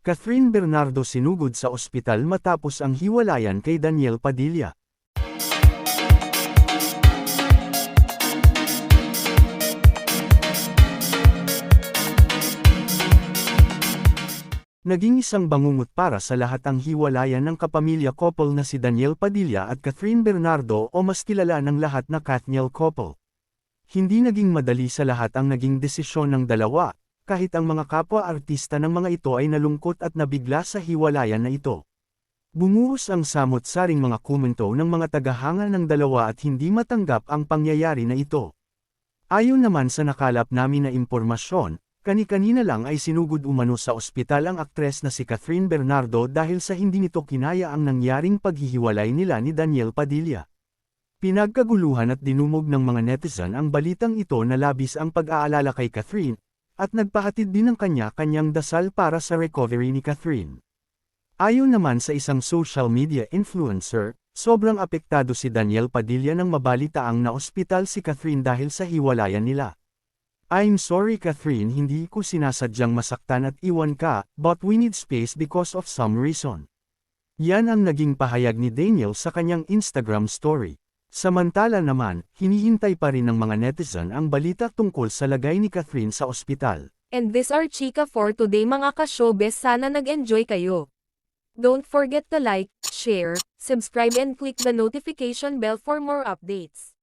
Catherine Bernardo sinugod sa ospital matapos ang hiwalayan kay Daniel Padilla. Naging isang bangungot para sa lahat ang hiwalayan ng kapamilya couple na si Daniel Padilla at Catherine Bernardo o mas kilala ng lahat na Kathniel couple. Hindi naging madali sa lahat ang naging desisyon ng dalawa, kahit ang mga kapwa-artista ng mga ito ay nalungkot at nabigla sa hiwalayan na ito. Bumuhos ang samot-saring mga komento ng mga tagahanga ng dalawa at hindi matanggap ang pangyayari na ito. Ayon naman sa nakalap namin na impormasyon, kani-kanina lang ay sinugod umano sa ospital ang aktres na si Catherine Bernardo dahil sa hindi nito kinaya ang nangyaring paghihiwalay nila ni Daniel Padilla. Pinagkaguluhan at dinumog ng mga netizen ang balitang ito na labis ang pag-aalala kay Catherine, at nagpahatid din ng kanya-kanyang dasal para sa recovery ni Catherine. Ayon naman sa isang social media influencer, sobrang apektado si Daniel Padilla nang mabalitaang na ospital si Catherine dahil sa hiwalayan nila. I'm sorry Catherine hindi ko sinasadyang masaktan at iwan ka, but we need space because of some reason. Yan ang naging pahayag ni Daniel sa kanyang Instagram story. Samantala naman, hinihintay pa rin ng mga netizen ang balita tungkol sa lagay ni Catherine sa ospital. And this are Chika for today mga ka-showbiz sana nag-enjoy kayo. Don't forget to like, share, subscribe and click the notification bell for more updates.